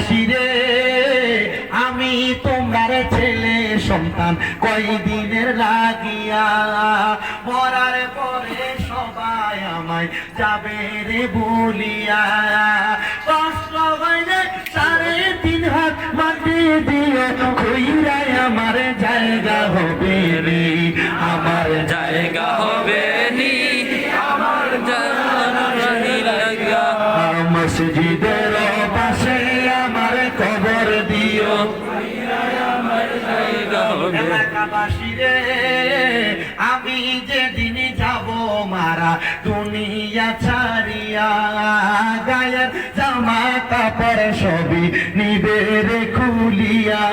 এলাকাবাসী রে। আমি তোমার ছেলে সন্তান, কয়দিনের লাগিয়া মরার পরে সবাই আমায় যাবে রে বলিয়া। কষ্ট হইলে সাড়ে তিন হাত মাটি দিয়ে কইরাই আমার জায়গা হবে রে। আমার জায়গা হবে নি, আমার জায়গা। মসজিদের দিও জায়গা হবে এলাকাবাসী আমি যেদিন যাব মারা দুনিয়া ছাড়িয়া গায়ের জামা কাপড় সবই নিবে রে খুলিয়া।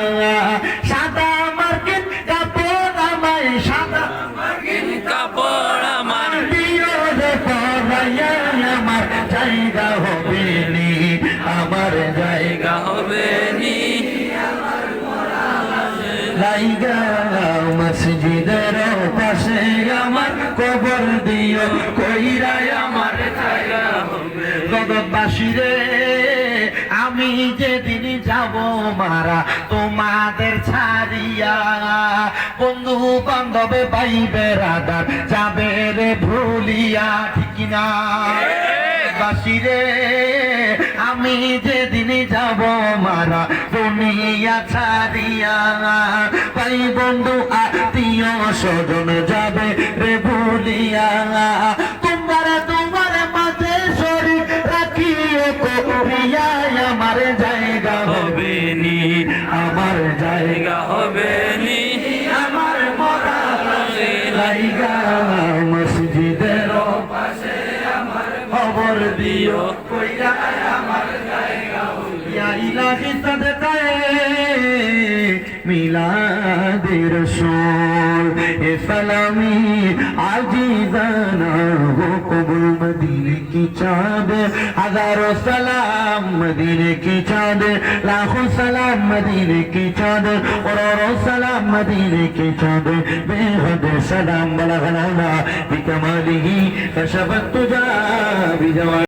সাদা মার্কেট কাপড় আমায় সাদা কাপড় আমার দিও রে পরাইয়া আমার জায়গা হবে নি আমার জায়গা হবে লাইগা মসজিদের পাশে আমার কবর দিও কইরাই আমার জগৎবাসী রে আমি যেদিন যাব মারা তোমাদের ছাড়িয়া। বন্ধু বান্ধবে পাইবে রাদার যাবে রে ভুলিয়া ঠিক না বাসি রে আমি যেদিন যাব মারা দুনিয়া ছাড়িয়া ভাই বন্ধু আত্মীয় স্বজন যাবে রে ভুলিয়া। খবর দিও কইরা আমার ইয়া ইলাহি সদকায়ে মিলাদের সোল এ সালামি আজিজানা কি চাঁদ হাজারো সালাম মদিনে কি চাঁদ লাখো সালাম মদিনে কি চাঁদ করোড়ো সালাম মদিনে কি চাঁদ বেহদ সালাম বলা হলামা বিকমালিহি কশবত তুজা বিজওয়া